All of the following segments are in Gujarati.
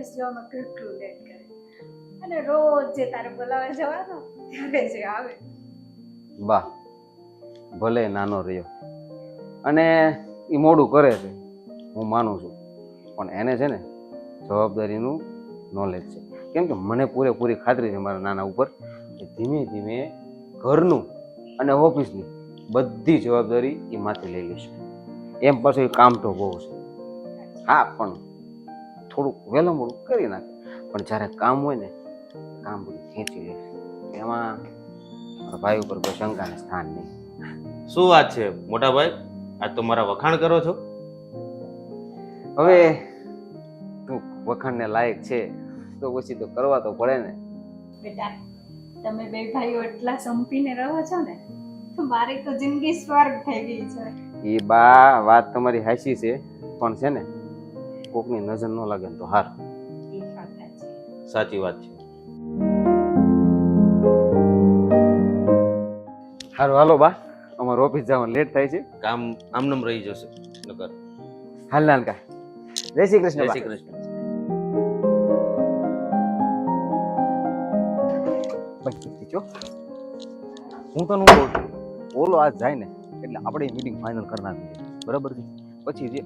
ઓફિસ જવામાં કેટલું લેટ કરે. અને રોજ જે તારે બોલાવે જવાનો, ત્યારે જે આવે. વાહ, ભલે નાનો રહ્યો. અને એ મોડું કરે છે, હું માનું છું. પણ એને છે ને, જવાબદારીનું નોલેજ છે. કેમ કે મને પૂરેપૂરી ખાતરી છે મારા નાના ઉપર કે ધીમે ધીમે ઘરનું અને ઓફિસની બધી જવાબદારી એ માથે લઈ લેશે. એમ પાછું એ કામ તો બહુ છે. હા, પણ થોડુંક વહેલું કરી નાખે. પણ જ્યારે કામ હોય ને કામ બધું ખેંચી લે. એમાં ભાઈ ઉપર કોઈ શંકાને સ્થાન નહીં. શું વાત છે મોટા ભાઈ? આજ તો મારા વખાણ કરો છો? હવે તું વખાણને લાયક છે તો પછી તો કરવા તો પડે ને. બેટા તમે બે ભાઈઓ એટલા સંપીને રહો છો ને તો મારી તો જિંદગી સ્વર્ગ થઈ ગઈ છે. એ બા વાત તમારી હાસી છે પણ છે ને કોકની નજર ન લાગે ને તો હાર. એ વાત છે. સાચી વાત છે. હારું હાલો બા. અમારું ઓફિસ જવાનું લેટ થાય છે. કામ આમનમ રહી જશે નકર. હાલ નાનકા જય શ્રી કૃષ્ણ જય શ્રી કૃષ્ણ. હું તને હું. કહું છું ઓલો આજ જાય ને એટલે આપણે મીટિંગ ફાઇનલ કરી નાખવી છે બરાબર છે? પછી જે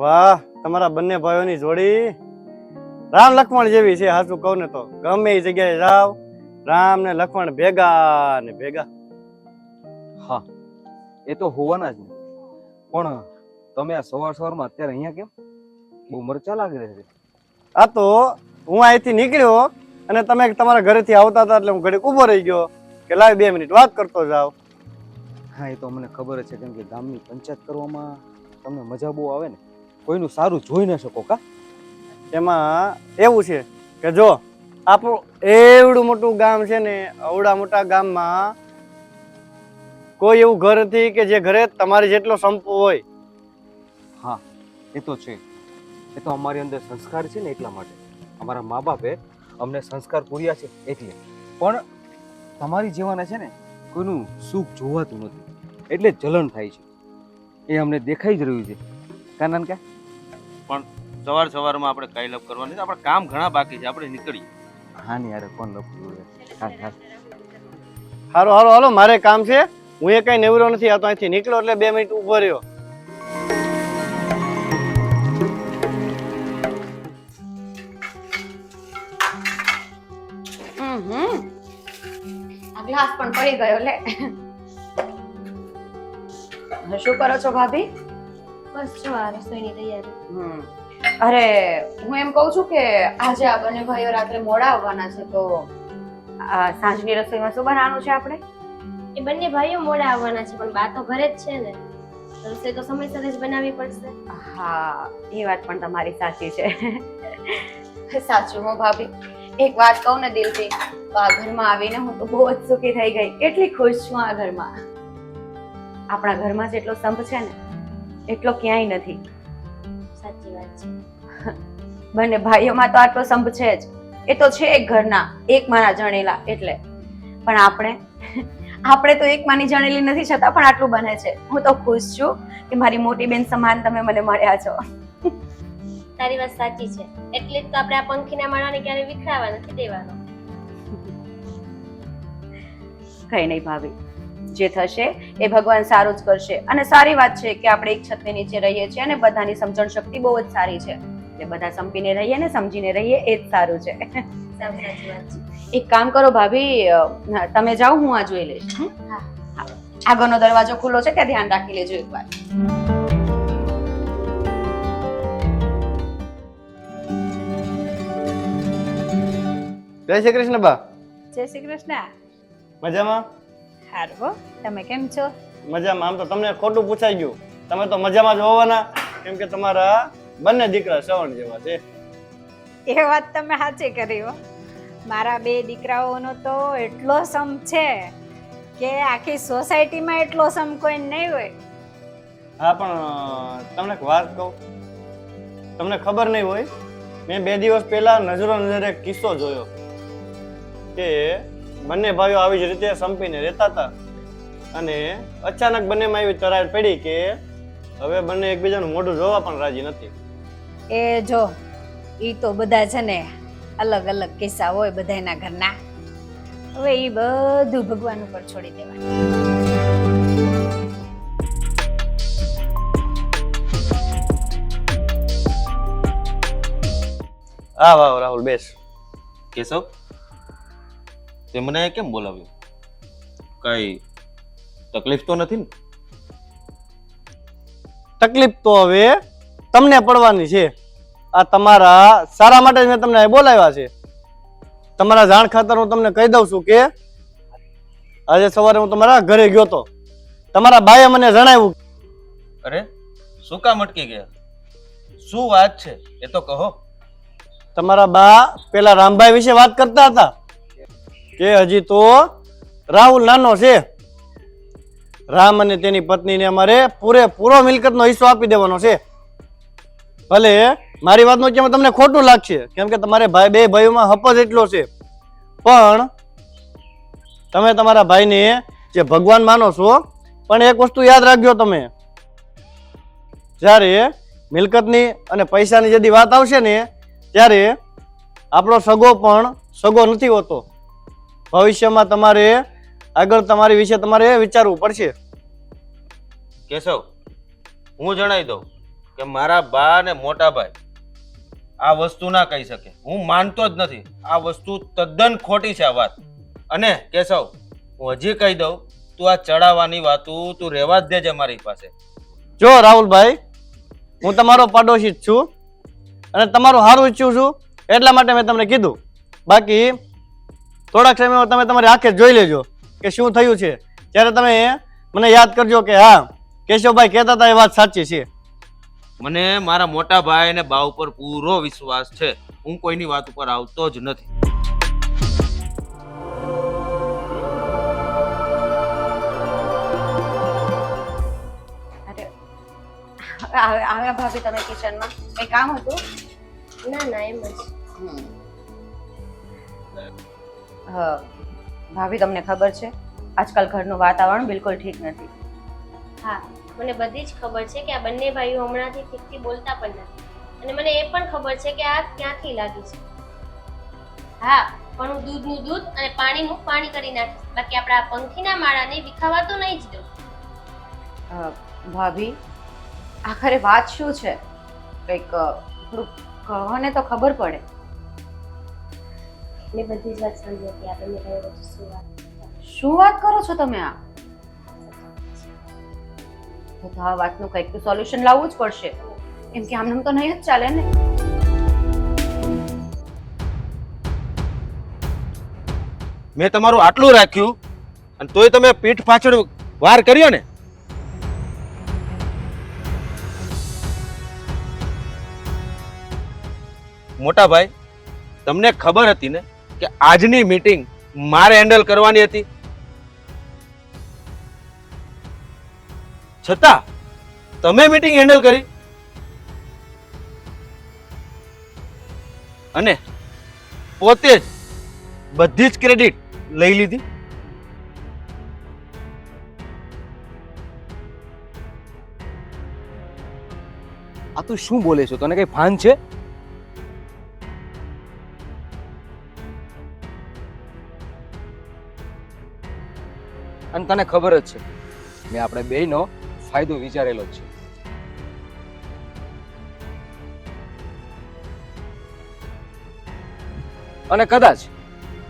વાહ તમારા બંને ભાઈઓની જોડી. રામ લક્ષ્મણ જેવી છે હાચું કહું ને તો. ગમે એ જગ્યાએ જાવ રામ ને લક્ષ્મણ ભેગા ને ભેગા. હા એ તો હોવાના જ ને. પણ તમે આ સવાર સવારમાં અત્યારે અહીંયા કેમ? બહુ મરચા લાગી રહી છે. આ તો હું અહીંથી નીકળ્યો અને તમે તમારા ઘરેથી આવતા હતા એટલે હું ઘડીક ઊભો રહી ગયો કે લાવ બે મિનિટ વાત કરતો જાવ. હા એ તો મને ખબર છે કેમ કે ગામની પંચાયત કરવામાં તમને મજા બહુ આવે ને. કોઈનું સારું જોઈ ન શકો કા? એમાં એવું છે કે જો, આપણું એવડું મોટું ગામ છે ને અવડા મોટા ગામમાં કોઈ એવું ઘર નથી કે જે ઘરે તમારી જેટલો સંપ હોય. હા, એ તો છે. એ તો અમારી અંદર સંસ્કાર છે ને એટલા માટે. અમારા મા બાપે અમને સંસ્કાર પૂર્યા છે એટલે. પણ તમારી જેવાના છે ને, કોઈનું સુખ જોવાતું નથી. એટલે જલન થાય છે. એ અમને દેખાઈ જ રહ્યું છે. કારણ કે સવાર સવારમાં આપણે કાયલપ કરવાની છે આપણે કામ ઘણા બાકી છે. આપણે નીકળીએ. હા ને યાર કોણ લખવું હા હા. હારો હારો હાલો મારે કામ છે. હું એ કઈ નેવરો નથી. આ તો અહીંથી નીકળ્યો એટલે બે મિનિટ ઊભો રહ્યો. ગ્લાસ પણ પડી ગયો લે. શું કરો છો ભાભી? બસ જો આ રસોઈની તૈયારી. હમ. અરે હું એમ કહું છું કે આજે આ બંને ભાઈઓ રાત્રે મોડા આવવાના છે તો આ સાંજની રસોઈમાં શું બનાવવાનું છે આપણે? એ બંને ભાઈઓ મોડા આવવાના છે પણ બા તો ઘરે જ છે ને. રસોઈ તો સમયસર જ બનાવવી પડશે. હા એ વાત પણ તમારી સાચી છે. સાચું હો ભાભી. એક વાત કહું ને દિલથી તો આ ઘરમાં આવીને હું તો બહુ જ સુખી થઈ ગઈ. કેટલી ખુશ છું આ ઘરમાં. આપણા ઘરમાં જેટલો સંપ છે ને. એટલો ક્યાંય નથી. સાચી વાત છે. બંને ભાઈઓમાં તો આટલો સંભ છે જ. એ તો છે એક ઘરના એક માના જણેલા એટલે. પણ આપણે આપણે તો એક માની જણેલી નથી છતાં પણ આટલું બને છે. હું તો ખુશ છું કે મારી મોટી બેન સમાન તમે મને મળ્યા છો. તારી વાત સાચી છે. એટલે જ તો આપણે આ પંખીના માળાને ક્યારે વિખરાવા નથી દેવાનો. કઈ નહીં ભાભી. જે થશે એ ભગવાન સારું જ કરશે. અને સારી વાત છે કે આપણે એક છતની નીચે રહીએ છીએ અને બધાની સમજણ શક્તિ બહુ જ સારી છે. એટલે બધા સંપીને રહીએ ને સમજીને રહીએ એ જ સારું છે. સાવ સાચી વાત છે. એક કામ કરો ભાભી તમે જાઓ હું આ જોઈ લઈશ. આગળનો દરવાજો ખુલ્લો છે ત્યાં ધ્યાન રાખી લેજો એકવાર. જય શ્રી કૃષ્ણ બા. જય શ્રી કૃષ્ણ. મજામાં? હારું હો તમે કેમ છો? મજામાં. આમ તો તમને ખોટું પૂછાઈ ગયું. તમે તો મજામાં જ હોવાના. કેમ કે તમારા બંને દીકરા શ્રવણ જેવા છે. એ વાત તમે સાચી કરી હો. મારા બે દીકરાઓનો તો એટલો સમ છે કે આખી સોસાયટીમાં એટલો સમ કોઈ નહીં હોય. હા પણ તમને એક વાત કહું. તમને ખબર નહીં હોય મેં બે દિવસ પહેલા નજરો નજરે એક કિસ્સો જોયો કે બંને ભાઈઓ આવી જ રીતે સંપીને રહેતા હતા. અને અચાનક બંનેમાં એવી તરાર પડી કે હવે બંને એકબીજાનું મોઢું જોવા પણ રાજી નથી. એ જો ઈ તો બધા છે ને અલગ અલગ કિસ્સા હોય બધાના ઘરના. હવે ઈ બધું ભગવાન ઉપર છોડી દેવાનું. હા વાહ રાહુલ બેસ. કેશવ? તે મને કેમ બોલાવ્યો? કઈ તકલીફ તો નથી ને? તકલીફ તો હવે તમને પડવાની છે. આ તમારા સારા માટે જ મેં તમને બોલાવ્યા છે. તમારા જાણ ખાતર હું તમને કહી દઉં છું કે આજે સવારે હું તમારા ઘરે ગયો તો તમારા ભાઈએ મને જણાવ્યું અરે શું કામ અટકી ગયા? શું વાત છે? એ તો કહો. તમારા બા પેલા રામભાઈ વિશે વાત કરતા હતા. કે હજી તો રાહુલ નાનો છે. રામ અને તેની પત્નીને અમારે પૂરેપૂરો મિલકતનો હિસ્સો આપી દેવાનો છે. ભલે મારી વાતનું કે તમને ખોટું લાગશે? કેમ કે તમારે ભાઈ બે ભાઈઓમાં હપજ એટલો છે. પણ તમે તમારા ભાઈને જે ભગવાન માનો છો, પણ એક વસ્તુ યાદ રાખજો તમે. જ્યારે મિલકતની અને પૈસાની જદી વાત આવશે ને, ત્યારે આપણો સગો પણ સગો નથી હોતો. ભવિષ્યમાં તમારે આગળ તમારી વિશે તમારે વિચારવું પડશે. કેશવ હું જણાવી દઉં કે મારા બા ને મોટા ભાઈ આ વસ્તુ ના કહી શકે. હું માનતો જ નથી. આ વસ્તુ તદ્દન ખોટી છે આ વાત. અને કેશવ હું હજી કહી દઉં તું આ ચડાવવાની વાતું તું રહેવા જ દેજે મારી પાસે. જો રાહુલભાઈ હું તમારો પાડોશી જ છું અને તમારું સારું ઈચ્છું છું એટલા માટે મેં તમને કીધું. બાકી થોડાક સમયમાં તમે તમારી આંખે જોઈ લેજો કે શું થયું છે. ત્યારે તમે મને યાદ કરજો કે હા કેશવભાઈ કહેતા હતા એ વાત સાચી છે. મને મારા મોટા ભાઈ અને બા ઉપર પૂરો વિશ્વાસ છે. હું કોઈની વાત ઉપર આવતો જ નથી. આવે- આવ્યા ભાભી તમે કિચનમાં? કઈ કામ હતું? ના ના એમ જ. હા ભાભી તમને ખબર છે? આજકાલ ઘરનું વાતાવરણ બિલકુલ ઠીક નથી. હા મને બધી જ ખબર છે કે આ બંને ભાઈઓ હમણાંથી ઠીકથી બોલતા પણ નથી. અને મને એ પણ ખબર છે કે આ ક્યાંથી લાગી છે. હા પણ હું દૂધનું દૂધ અને પાણીનું પાણી કરી નાખીશ. બાકી આપણા પંખીના માળાને વિખાવા તો નહીં જ દઉં. ભાભી આખરે વાત શું છે? કંઈક થોડુંક કહો ને તો ખબર પડે. મેં બધી જ વાત સાંભળી હતી. આપણે ભાઈઓ વચ્ચે શું વાત શું વાત કરો છો તમે આ? તો આ વાતનું કંઈક તો સોલ્યુશન લાવવું જ પડશે. કેમ કે આમનામ તો નહીં જ ચાલે ને. મેં તમારું આટલું રાખ્યું અને તોય તમે પીઠ પાછળ વાર કર્યો ને. મોટા ભાઈ તમને ખબર હતી ને કે આજની મીટિંગ મારે હેન્ડલ કરવાની હતી. છતાં, તમે મીટિંગ હેન્ડલ કરી. અને પોતે જ બધી જ ક્રેડિટ લઈ લીધી. આ તું શું બોલે છો? તને કઈ ભાન છે? અને તને ખબર જ છે મેં આપણે બેયનો ફાયદો વિચારેલો છે. અને કદાચ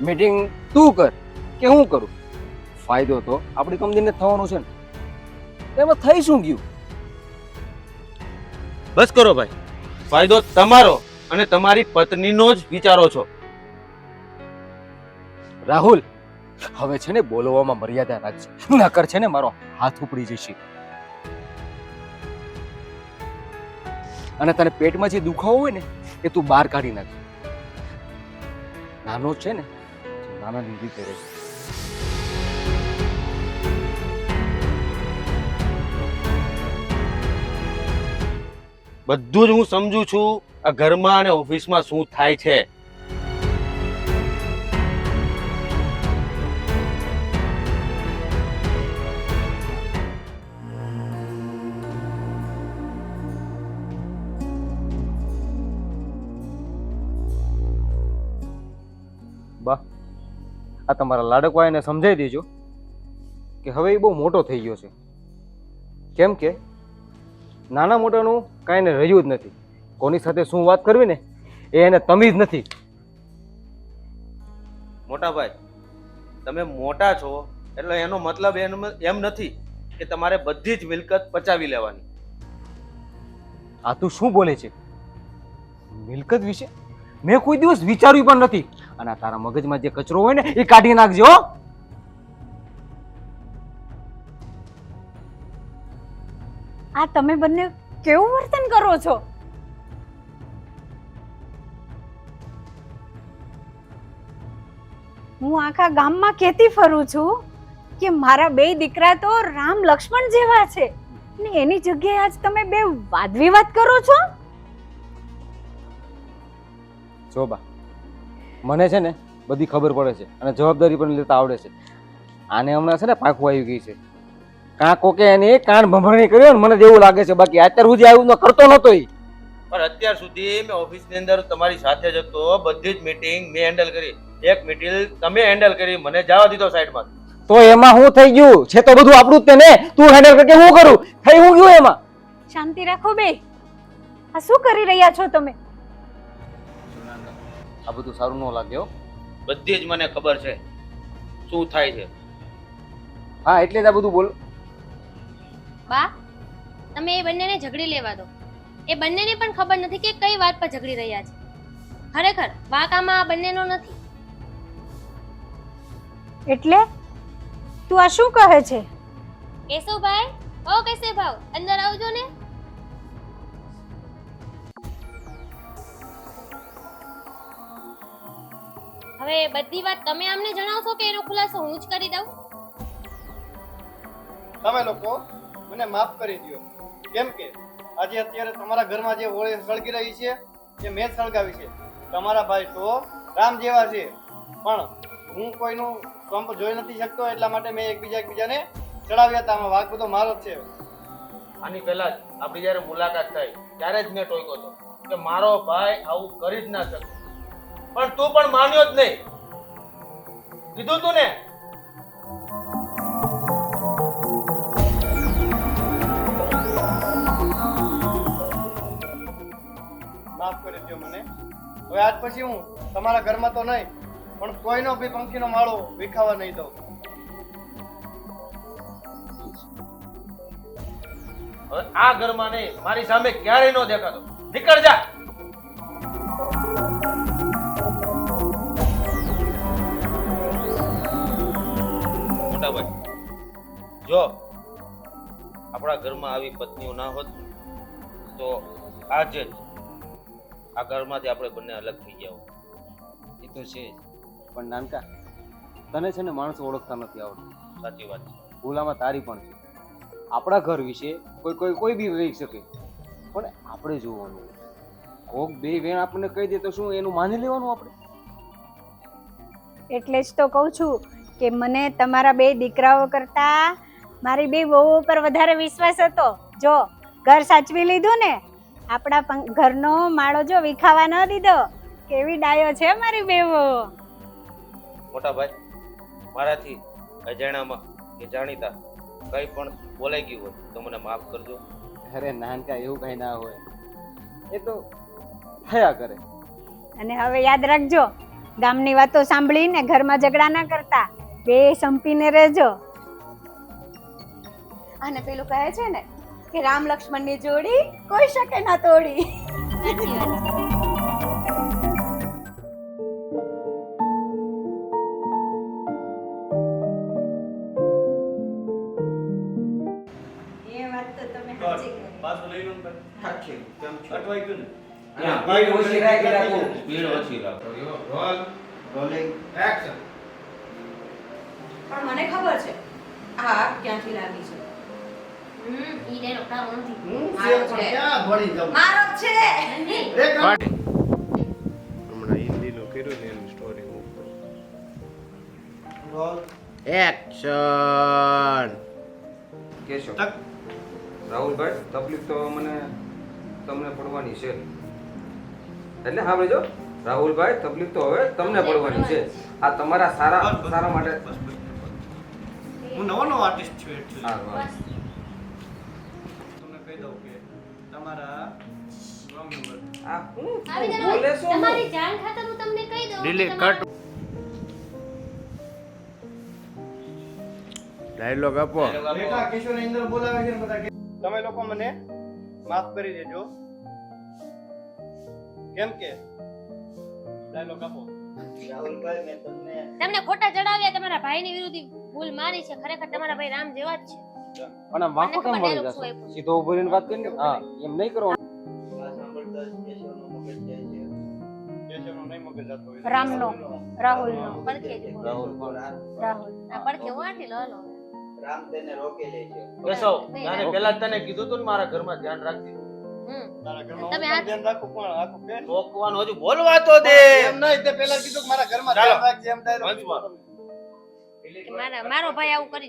મીટિંગ તું કર કે હું કરું. ફાયદો તો આપણી કંપનીને થવાનો છે ને. એમાં થઈ શું ગયું? બસ કરો ભાઈ. ફાયદો તમારો અને તમારી પત્નીનો જ વિચારો છો. રાહુલ હવે છે ને બોલવામાં મર્યાદા રાખજે. નકર છે ને મારો હાથ ઉપડી જશે. અને તને પેટમાં જે દુખાવો હોય ને, એ તું બહાર કાઢી નાખ. નાનો છે ને નાનાની રીતે છે બધું જ હું સમજુ છું આ ઘરમાં અને ઓફિસમાં શું થાય છે. આ તમારા લાડકવા એને સમજાવી દેજો કે હવે એ બહુ મોટો થઈ ગયો છે. કેમ કે નાના મોટાનું કાંઈ એને રહ્યું જ નથી. કોની સાથે શું વાત કરવી ને એ એને તમીજ નથી. મોટા ભાઈ તમે મોટા છો એટલે એનો મતલબ એમ એમ નથી કે તમારે બધી જ મિલકત પચાવી લેવાની. આ તું શું બોલે છે? મિલકત વિશે? મેં કોઈ દિવસ વિચાર્યું પણ નથી. અને તારા મગજમાં જે કચરો હોય ને, એ કાઢી નાખજો આ તમે બંને કેવું વર્તન કરો છો? હું આખા ગામમાં કેતી ફરું છું કે મારા બે દીકરા તો રામ લક્ષ્મણ જેવા છે. ને એની જગ્યાએ આજ તમે બે વાદ વિવાદ કરો છો? જો બા. મને છે ને બધી ખબર પડે છે અને જવાબદારી પણ લેતા આવડે છે. આને હમણાં છે ને પાકું આવી ગઈ છે. કાં કોકે એની કાન ભંભરણી કર્યો ને મને જેવું એવું લાગે છે બાકી અત્યાર સુધી આવ્યું ન કરતો નતો એ પણ અત્યાર સુધી મેં ઓફિસની અંદર તમારી સાથે જ હતો બધી જ મીટિંગ મેં હેન્ડલ કરી. એક મીટિંગ તમે હેન્ડલ કરી મને જવા દીધો સાઈડમાં તો એમાં હું થઈ ગયું? છે તો બધું આપણું જ તે ને. તું હેન્ડલ કરકે હું કરું? થઈ હું ગયું એમાં? શાંતિ રાખો બે. આ શું કરી રહ્યા છો તમે? આ બધું સારું ન લાગ્યો બધી જ મને ખબર છે. શું થાય છે? હા એટલે જ આ બધું બોલ. બા તમે એ બંનેને ઝઘડી લેવા દો. એ બંનેને પણ ખબર નથી કે કઈ વાત પર ઝઘડી રહ્યા છે. ખરેખર વાંક આમાં આ બંનેનો નથી. એટલે? તું આ શું કહે છે? કેશવભાઈ ઓ કેશવ ભાવ અંદર આવજો ને. હવે બધી વાત તમે અમને જણાવશો કે એનો ખુલાસો હું જ કરી દઉં? તમે લોકો મને માફ કરી દો કેમ કે આજે અત્યારે તમારા ઘરમાં જે હોળી સળગી રહી છે એ મેં જ સળગાવી છે તમારા ભાઈ તો રામ જેવા છે. પણ હું કોઈનું સંપ જોઈ નથી શકતો એટલા માટે મેં એકબીજા એકબીજાને ચડાવ્યા હતા. આમાં વાઘ બધો મારો જ છે. આની પહેલા જ આપણી જ્યારે મુલાકાત થઈ ત્યારે જ મેં ટોક્યો હતો કે મારો ભાઈ આવું કરી જ ના શકે. પણ તું પણ માન્યો જ નહીં. કીધું તું ને માફ કરી દો મને. હવે આજ પછી હું તમારા ઘરમાં તો નહીં પણ કોઈનો બી પંખીનો માળો વિખાવા નહીં દઉં. આ ઘરમાં નહીં મારી સામે ક્યારેય ન દેખાતો. નીકળ જા. ઘરમાં આવી પત્નીઓ ના હોત તો આજે જ આ ઘરમાંથી આપણે બંને અલગ થઈ ગયા હોત. એ તો છે જ. પણ નાનકા તને છે ને માણસો ઓળખતા નથી આવડતું. સાચી વાત છે. ભૂલામાં તારી પણ છે. આપણા ઘર વિશે કોઈ કોઈ કોઈ બી રહી શકે. પણ આપણે જોવાનું. કોક બે વેણ આપણને કહી દે તો શું એનું માની લેવાનું આપણે? એટલે જ તો કહું છું કે મને તમારા બે દીકરાઓ કરતા મારી બે બહુ ઉપર વધારે વિશ્વાસ હતો. જો ઘર સાચવી લીધું ને આપણા ઘરનો માળો જો વિખાવા ન દીધો કેવી ડાયો છે મારી બે વહુ મોટા ભાઈ મારાથી અજાણ્યામાં કે જાણીતા કંઈ પણ બોલાઈ ગયું હોય તો મને માફ કરજો. અરે નાનકા એવું કઈ ના હોય. એ તો થયા કરે. અને હવે યાદ રાખજો ગામની વાતો સાંભળીને ઘરમાં ઝઘડા ના કરતા બે સંપીને રહેજો. અને પેલું કહે છે ને કે રામ લક્ષ્મણની જોડી કોઈ શકે ના તોડી. ને. અટવાઈ ગયું ને? ઓછી રાખી રાખું. ઓછી રાખો. રોલિંગ એક્શન પણ મને ખબર છે આ ક્યાંથી લાગી છે? એક્શન કેશો. રાહુલભાઈ તકલીફ તો મને તમને પડવાની છે. એટલે હા ભાઈ જો રાહુલભાઈ તકલીફ તો હવે તમને પડવાની છે. આ તમારા સારા સારા માટે હું નવો નવો આર્ટિસ્ટ છું એટલે હા, હા. તમને કહી દઉં કે તમારા રોંગ નંબર આ હું બોલે જરા તમારી જાણ ખાતર હું તમને કહી દઉં. કે Delete, ડાયલોગ આપો. બેટા કિશોર ઇન્દ્ર બોલાવે છે બધા તમે લોકો મને માફ કરી દેજો. કેમ કે? ડાયલોગ આપો. તમને ખોટા ચડાવ્યા તમારા ભાઈની વિરુદ્ધ ભૂલ માની છે. ખરેખર તમારા ભાઈ રામ જેવા જ છે. અને વાંકો કેમ વળી જશે? સીધો ઊભો રહીને વાત કરીને હા એમ નહીં કરો. કેશવનો નહીં મગજ જતો હોય. રામનો રાહુલનો પડખે રાહુલ. રાહુલ. આ પડખે હું આટલી લો લો કેશવ નાને પહેલા તને કીધું તું ને મારા ઘરમાં ધ્યાન રાખજે. તારા ઘરમાં તમે હું આ- પણ ધ્યાન રાખું પણ આખું કે? રોકવાનું હજુ બોલવા તો દે. એમ નહીં તે પહેલા કીધું કે મારા ઘરમાં ધ્યાન રાખજે એમ dialogue મારા મારો ભાઈ આવું કરી